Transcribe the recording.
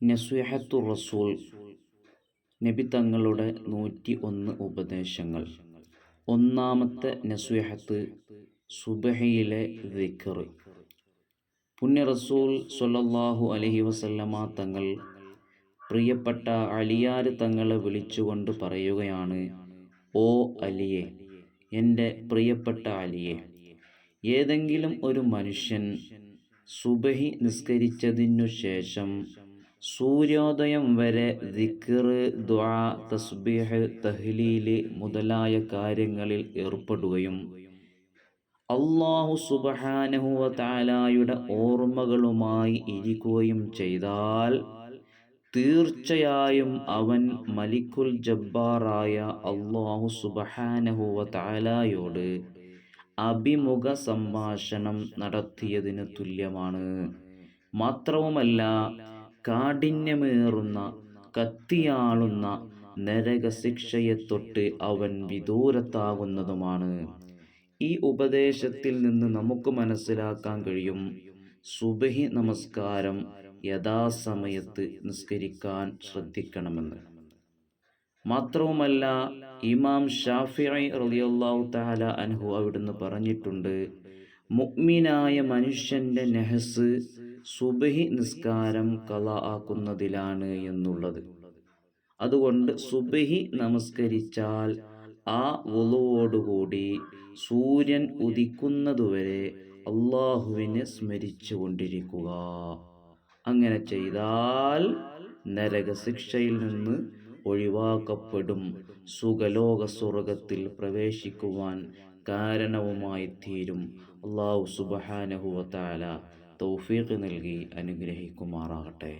നസുഹത്തു റസൂൽ. നബി തങ്ങളുടെ നൂറ്റി ഒന്ന് ഉപദേശങ്ങൾ. ഒന്നാമത്തെ നസുഹത്ത് സുബഹയിലെ ദിക്കർ പുണ്യ റസൂൽ സൊല്ലാഹു അലഹി വസല്ലമ തങ്ങൾ പ്രിയപ്പെട്ട അലിയാർ തങ്ങളെ വിളിച്ചുകൊണ്ട് പറയുകയാണ് ഓ അലിയെ എന്റെ പ്രിയപ്പെട്ട അലിയെ ഏതെങ്കിലും ഒരു മനുഷ്യൻ സുബഹി നിസ്കരിച്ചതിനു ശേഷം സൂര്യോദയം വരെ ദിക്റ് ദ്വാ തസ്ബീഹ് തഹ്ലീൽ മുതലായ കാര്യങ്ങളിൽ ഏർപ്പെടുകയും അള്ളാഹു സുബഹാനഹുവ ഓർമ്മകളുമായി ഇരിക്കുകയും ചെയ്താൽ തീർച്ചയായും അവൻ മലിക്കുൽ ജബ്ബാറായ അള്ളാഹു സുബഹാനഹുവ താലായോട് അഭിമുഖ സംഭാഷണം നടത്തിയതിന് തുല്യമാണ്. മാത്രവുമല്ല കാഠിന്യമേറുന്ന കത്തിയാളുന്ന നരകശിക്ഷയെ തൊട്ട് അവൻ വിദൂരത്താകുന്നതുമാണ്. ഈ ഉപദേശത്തിൽ നിന്ന് നമുക്ക് മനസ്സിലാക്കാൻ കഴിയും. സുബഹി നമസ്കാരം യഥാസമയത്ത് നിസ്കരിക്കാൻ ശ്രദ്ധിക്കണമെന്ന്. മാത്രവുമല്ല ഇമാം ഷാഫി റളിയല്ലാഹു തആല അൻഹു അവിടുന്ന് പറഞ്ഞിട്ടുണ്ട് മുഗ്മിനായ മനുഷ്യന്റെ നെഹസ് സുബഹി നിസ്കാരം കല ആക്കുന്നതിലാണ് എന്നുള്ളത്. അതുകൊണ്ട് സുബഹി നമസ്കരിച്ചാൽ ആ വുളുവോടുകൂടി സൂര്യൻ ഉദിക്കുന്നതുവരെ അള്ളാഹുവിനെ സ്മരിച്ചു കൊണ്ടിരിക്കുക അങ്ങനെ ചെയ്താൽ നരകശിക്ഷയിൽ നിന്ന് ഒഴിവാക്കപ്പെടും. സുഖലോക സ്വർഗത്തിൽ പ്രവേശിക്കുവാൻ കാരണവുമായി തീരും അള്ളാഹു സുബഹാനഹുവ താല തൗഫീഖ് നൽകി അനുഗ്രഹിക്കുമാറാകട്ടെ.